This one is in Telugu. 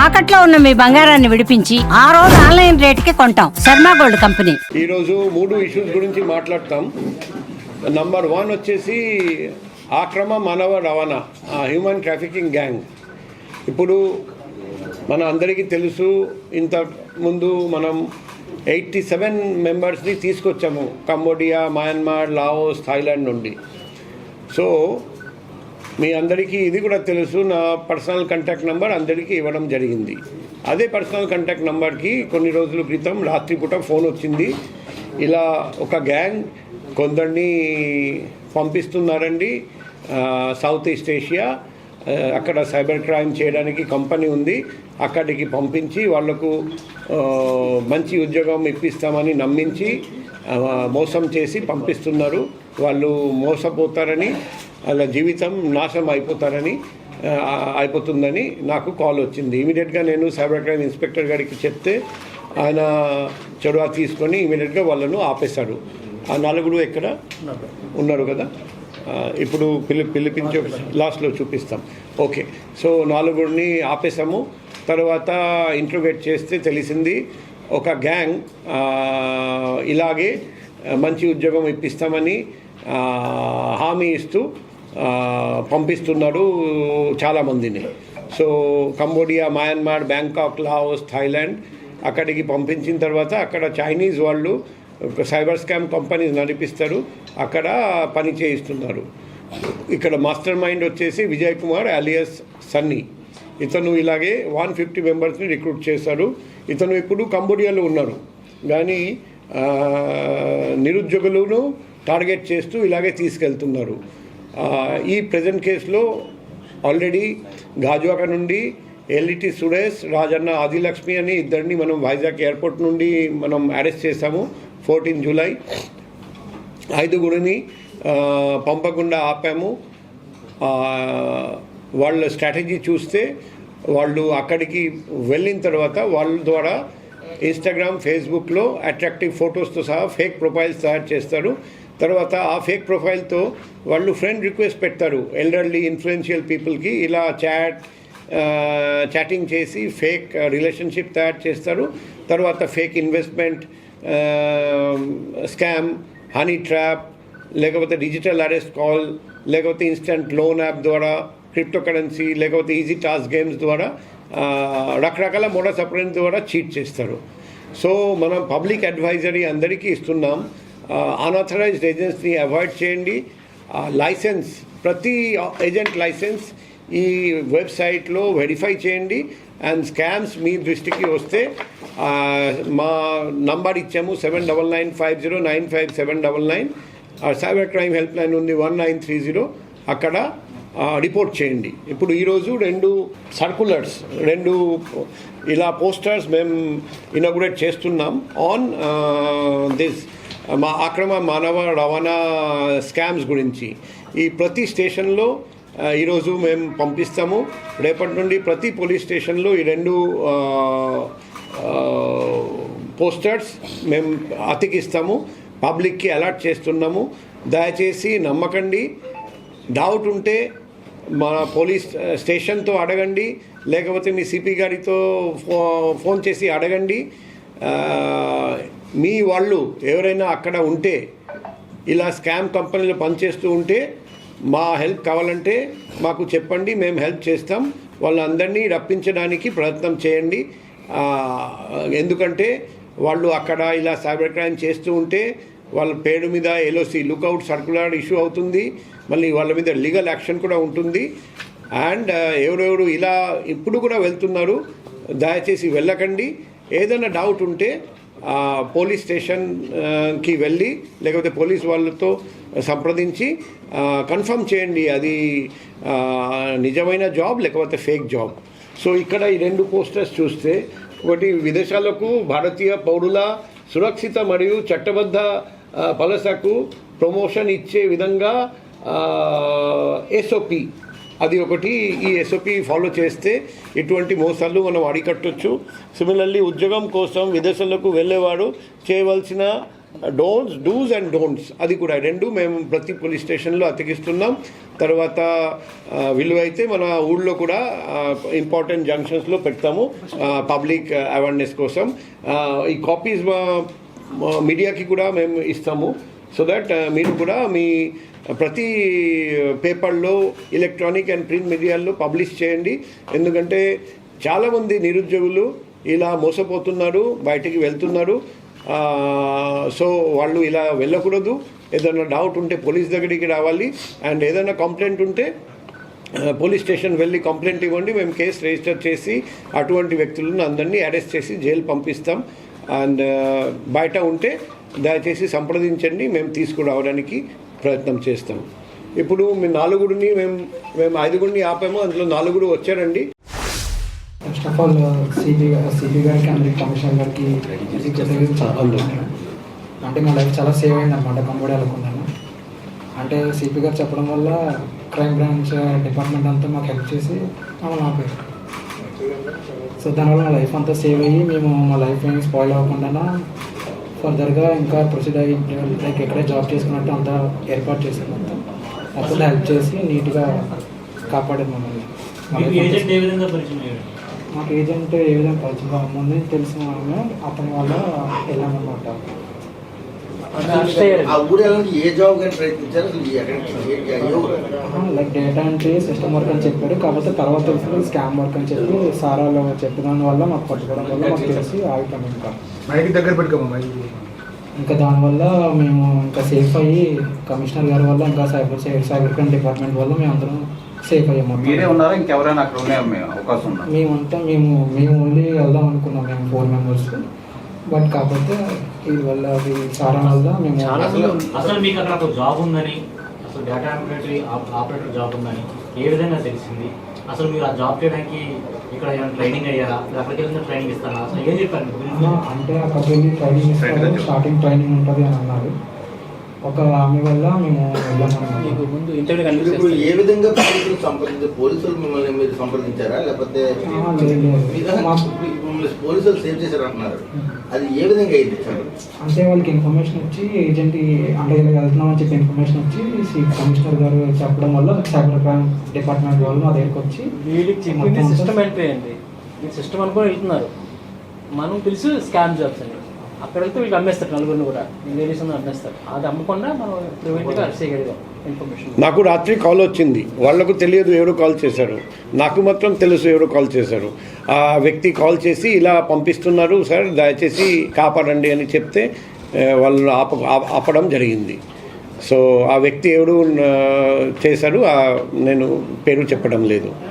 తాకట్లో ఉన్న మీ బంగారాన్ని విడిపించి ఆ రోజు ఆన్లైన్ రేటుకి కొంటాం. Sharma gold company. ఈరోజు మూడు ఇష్యూస్ గురించి మాట్లాడతాం. నంబర్ వన్ వచ్చేసి ఆక్రమ మానవ రవాణా హ్యూమన్ ట్రాఫికింగ్ గ్యాంగ్ ఇప్పుడు మన అందరికీ తెలుసు ఇంత ముందు మనం ఎయిటీ సెవెన్ మెంబర్స్ని తీసుకొచ్చాము కంబోడియా మయన్మార్ లావోస్ థాయిలాండ్ నుండి. సో మీ అందరికీ ఇది కూడా తెలుసు నా పర్సనల్ కాంటాక్ట్ నెంబర్ అందరికీ ఇవ్వడం జరిగింది. అదే పర్సనల్ కాంటాక్ట్ నెంబర్కి కొన్ని రోజుల క్రితం రాత్రిపూట ఫోన్ వచ్చింది. ఇలా ఒక గ్యాంగ్ కొందరిని పంపిస్తున్నారండి. సౌత్ ఈస్ట్ ఏషియా అక్కడ సైబర్ క్రైమ్ చేయడానికి కంపెనీ ఉంది. అక్కడికి పంపించి వాళ్ళకు మంచి ఉద్యోగం ఇప్పిస్తామని నమ్మించి మోసం చేసి పంపిస్తున్నారు. వాళ్ళు మోసపోతారని వాళ్ళ జీవితం నాశనం అయిపోతారని అయిపోతుందని నాకు కాల్ వచ్చింది. ఇమీడియట్గా నేను సైబర్ క్రైమ్ ఇన్స్పెక్టర్ గారికి చెప్తే ఆయన చొరవ తీసుకొని ఇమీడియట్గా వాళ్ళను ఆపేశాడు. ఆ నలుగురు ఎక్కడ? ఉన్నారు కదా? ఇప్పుడు పిలి పిలిపించి లాస్ట్లో చూపిస్తాం. ఓకే. సో నాలుగురిని ఆపేసాము తర్వాత ఇంట్రోగేట్ చేస్తే తెలిసింది ఒక గ్యాంగ్ ఇలాగే మంచి ఉద్యోగం ఇప్పిస్తామని హామీ ఇస్తూ పంపిస్తున్నాడు చాలామందిని so Cambodia Myanmar Bangkok Laos Thailand అక్కడికి పంపించిన తర్వాత అక్కడ చైనీస్ వాళ్ళు సైబర్ స్కామ్ కంపెనీస్ నడిపిస్తారు. అక్కడ పని చేయిస్తున్నారు. ఇక్కడ మాస్టర్ మైండ్ వచ్చేసి విజయ్ కుమార్ అలియస్ సన్నీ. ఇతను ఇలాగే వన్ ఫిఫ్టీ మెంబర్స్ని రిక్రూట్ చేశారు. ఇతను ఇప్పుడు కంబోడియాలో ఉన్నారు. కానీ నిరుద్యోగులను టార్గెట్ చేస్తూ ఇలాగే తీసుకెళ్తున్నారు. ఈ ప్రజెంట్ కేసులో ఆల్రెడీ గాజువాక నుండి ఎల్ఈటి సురేష్ రాజన్న ఆదిలక్ష్మి అని ఇద్దరిని మనం వైజాగ్ ఎయిర్పోర్ట్ నుండి మనం అరెస్ట్ చేశాము ఫోర్టీన్ జూలై. ఐదుగురిని పంపకుండా ఆపాము. వాళ్ళ స్ట్రాటజీ చూస్తే వాళ్ళు అక్కడికి వెళ్ళిన తర్వాత వాళ్ళ ద్వారా ఇన్స్టాగ్రామ్ ఫేస్బుక్లో అట్రాక్టివ్ ఫొటోస్తో సహా ఫేక్ ప్రొఫైల్స్ తయారు చేస్తారు. తర్వాత ఆ ఫేక్ ప్రొఫైల్తో వాళ్ళు ఫ్రెండ్ రిక్వెస్ట్ పెడతారు. ఎల్డర్లీ ఇన్ఫ్లుయెన్షియల్ పీపుల్కి ఇలా చాట్ చాటింగ్ చేసి ఫేక్ రిలేషన్షిప్ తయారు చేస్తారు. తర్వాత fake investment scam honey trap లేకపోతే డిజిటల్ అరెస్ట్ కాల్ లేకపోతే ఇన్స్టంట్ లోన్ యాప్ ద్వారా క్రిప్టో కరెన్సీ లేకపోతే ఈజీ టాస్క్ గేమ్స్ ద్వారా రకరకాల మోడస్ అప్రెంట్ ద్వారా చీట్ చేస్తారు. సో మనం పబ్లిక్ అడ్వైజరీ అందరికీ ఇస్తున్నాం. అన్ఆథరైజ్డ్ ఏజెంట్స్ని అవాయిడ్ చేయండి. Uh, లైసెన్స్ ప్రతి uh, ఏజెంట్ లైసెన్స్ ఈ వెబ్సైట్లో వెరిఫై చేయండి. అండ్ స్కామ్స్ మీ దృష్టికి వస్తే uh, మా నంబర్ ఇచ్చాము seven double nine five zero nine five seven double nine cyber crime help line ఉంది వన్ నైన్ త్రీ జీరో అక్కడ రిపోర్ట్ చేయండి. ఇప్పుడు ఈరోజు రెండు సర్కులర్స్ రెండు ఇలా పోస్టర్స్ మేము ఇనాగ్రేట్ చేస్తున్నాం. ఆన్ దిస్ మా అక్రమ మానవ రవాణా స్కామ్స్ గురించి. ఈ ప్రతి స్టేషన్లో ఈరోజు మేము పంపిస్తాము. రేపటి నుండి ప్రతి పోలీస్ స్టేషన్లో ఈ రెండు పోస్టర్స్ మేము అతికిస్తాము. పబ్లిక్కి అలర్ట్ చేస్తున్నాము. దయచేసి నమ్మకండి. డౌట్ ఉంటే మన పోలీస్ స్టేషన్తో అడగండి. లేకపోతే మీ సిపి గారితో ఫో ఫోన్ చేసి అడగండి. మీ వాళ్ళు ఎవరైనా అక్కడ ఉంటే ఇలా స్కామ్ కంపెనీలు పనిచేస్తూ ఉంటే మా హెల్ప్ కావాలంటే మాకు చెప్పండి మేము హెల్ప్ చేస్తాం. వాళ్ళందరినీ రప్పించడానికి ప్రయత్నం చేయండి. ఎందుకంటే వాళ్ళు అక్కడ ఇలా సైబర్ క్రైమ్ చేస్తూ ఉంటే వాళ్ళ పేరు మీద ఎల్ఓసి లుకౌట్ సర్కులర్ ఇష్యూ అవుతుంది. మళ్ళీ వాళ్ళ మీద లీగల్ యాక్షన్ కూడా ఉంటుంది. అండ్ ఎవరెవరు ఇలా ఇప్పుడు కూడా వెళ్తున్నారు దయచేసి వెళ్ళకండి. ఏదైనా డౌట్ ఉంటే పోలీస్ స్టేషన్కి వెళ్ళి లేకపోతే పోలీస్ వాళ్ళతో సంప్రదించి కన్ఫర్మ్ చేయండి అది నిజమైన జాబ్ లేకపోతే ఫేక్ జాబ్. సో ఇక్కడ ఈ రెండు పోస్టర్స్ చూస్తే ఒకటి విదేశాలకు భారతీయ పౌరుల సురక్షిత మరియు చట్టబద్ధ పలసకు ప్రమోషన్ ఇచ్చే విధంగా ఎస్ఓపి అది ఒకటి ఈ ఎస్ఓపి ఫాలో చేస్తే ఇటువంటి మోసాలు మనం అరికట్టొచ్చు. సిమిలర్లీ ఉద్యోగం కోసం విదేశాలకు వెళ్ళేవాడు చేయవలసిన డోన్స్ డూస్ అండ్ డోంట్స్ అది కూడా రెండు మేము ప్రతి పోలీస్ స్టేషన్లో అతికిస్తున్నాం. తర్వాత విలువైతే మన ఊళ్ళో కూడా ఇంపార్టెంట్ జంక్షన్స్లో పెడతాము పబ్లిక్ అవేర్నెస్ కోసం. ఈ కాపీస్ మీడియాకి కూడా మేము ఇస్తాము. సో దట్ uh, మీరు కూడా మీ uh, ప్రతి పేపర్లో ఎలక్ట్రానిక్ అండ్ ప్రింట్ మీడియాల్లో పబ్లిష్ చేయండి. ఎందుకంటే చాలామంది నిరుద్యోగులు ఇలా మోసపోతున్నారు బయటికి వెళ్తున్నారు. సో వాళ్ళు ఇలా వెళ్ళకూడదు. ఏదైనా డౌట్ ఉంటే పోలీస్ దగ్గరికి రావాలి. అండ్ ఏదైనా కంప్లైంట్ ఉంటే పోలీస్ స్టేషన్ వెళ్ళి కంప్లైంట్ ఇవ్వండి. మేము కేసు రిజిస్టర్ చేసి అటువంటి వ్యక్తులను అందరినీ అరెస్ట్ చేసి జైలు పంపిస్తాం. అండ్ uh, బయట ఉంటే దయచేసి సంప్రదించండి మేము తీసుకురావడానికి ప్రయత్నం చేస్తాం. ఇప్పుడు మీ నాలుగురిని మేము మేము ఐదుగురిని ఆపాము అందులో నాలుగురు వచ్చారండి. First of all CP CP గారికి అందరికి కమిషనర్ గారికి. అంటే మా లైఫ్ చాలా సేవ్ అయింది అనమాట కంబోడి వెళ్ళకుండాను అంటే సిపి గారు చెప్పడం వల్ల క్రైమ్ బ్రాంచ్ డిపార్ట్మెంట్ అంతా మాకు హెల్ప్ చేసి మమ్మల్ని ఆపారు. సో దానివల్ల మా లైఫ్ అంతా సేవ్ అయ్యి మేము మా లైఫ్ ఏమి స్పాయిల్ అవ్వకుండా ఫర్దర్గా ఇంకా ప్రొసీడ్ అయ్యి లైక్ ఎక్కడే జాబ్ చేసుకున్నట్టు అంతా ఏర్పాటు చేశారు అంతా అప్పుడు హెల్ప్ చేసి నీట్గా కాపాడారు మమ్మల్ని. మీకు ఏజెంట్ ఏ విధంగా పరిచయం ముందే తెలిసిన వాళ్ళమే అతని వల్ల వెళ్ళామన్నమాట. ఆ ఊరు వెళ్ళడానికి ఏ జాబ్ కానీ ప్రయత్నించారు? Like data entry system work అని చెప్పాడు కాకపోతే తర్వాత తెలిసింది స్కామ్ వర్క్ అని చెప్పి సారాలు చెప్పిన వల్ల మాకు పట్టుకోవడం వల్ల మాకు తెలిసి ఆగిపోయాం ఇంకా. మైక్ దగ్గర పెట్టుకోమా మైక్? ఇంకా దానివల్ల మేము ఇంకా సేఫ్ అయ్యి కమిషనర్ గారి వల్ల ఇంకా సైబర్ సైబర్ క్రైమ్ డిపార్ట్మెంట్ వల్ల మేము అందరం సేఫ్ అయ్యాము మీరే ఉన్నారా? ఇంకెవరైనా అక్కడ ఉండే అవకాశం ఉందా? మేమంతా మేము మేము ఓన్లీ వెళ్దాం అనుకున్నాం మేము ఫోర్ మెంబర్స్ బట్ కాకపోతే ఇది వల్ల అది సారా వల్ల మేము చాలా అసలు- అసలు మీకు అక్కడ ఒక జాబ్ ఉందని అసలు డేటా ఆపరేటరీ ఆపరేటర్ జాబ్ ఉందని ఏ విధంగా తెలిసింది? అసలు మీరు ఆ జాబ్ చేయడానికి ఇక్కడ ఏమైనా ట్రైనింగ్ అయ్యారా? అక్కడికి వెళ్ళిన ట్రైనింగ్ ఇస్తారా? అసలు ఏం చెప్పారు? ఆ, అంటే అక్కడికి వెళ్ళి ట్రైనింగ్ ఇస్తారు స్టార్టింగ్ ట్రైనింగ్ ఉంటుంది అని అన్నారు. ఒక ఆమె వల్ల మేము వెళ్ళామన్నమాట. మీరు ఇప్పుడు ఏ విధంగా పోలీసులు సంప్రదించారు పోలీసులు మిమ్మల్ని మీరు సంప్రదించారా? లేకపోతే మాకు- పోలీసులు సేవ్ చేశారు అంటున్నారు అది ఏ విధంగా అయింది. అంటే వాళ్ళకి ఇన్ఫర్మేషన్ వచ్చి ఏజెంట్ అంటే ఇలా వెళ్తున్నామని చెప్పి ఇన్ఫర్మేషన్ వచ్చి సి- కమిషనర్ గారు చెప్పడం వల్ల సైబర్ క్రైమ్ డిపార్ట్మెంట్ వాళ్ళు మా దగ్గరికి వచ్చి వీళ్ళకి సిస్టమ్ అయిపోయింది. ఈ సిస్టమ్ అనుకుని వెళ్తున్నారు. మనం తెలుసు స్కామ్ జాబ్స్ అని. అక్కడ వెళ్తే వీళ్ళు అమ్మేస్తారు నలుగురిని కూడా. లేడీస్ అమ్మేస్తారు. అది అమ్మకుండా మనం ప్రివెంట్గా చేయగలిగాం ఇన్ఫర్మేషన్. నాకు రాత్రి కాల్ వచ్చింది. వాళ్ళకు తెలియదు ఎవరు కాల్ చేశారు. నాకు మాత్రం తెలుసు ఎవరు కాల్ చేశారు. ఆ వ్యక్తి కాల్ చేసి ఇలా పంపిస్తున్నారు సార్ దయచేసి కాపాడండి అని చెప్తే వాళ్ళు ఆప ఆప- ఆపడం జరిగింది. సో ఆ వ్యక్తి ఎవరు చేశారు ఆ, నేను పేరు చెప్పడం లేదు.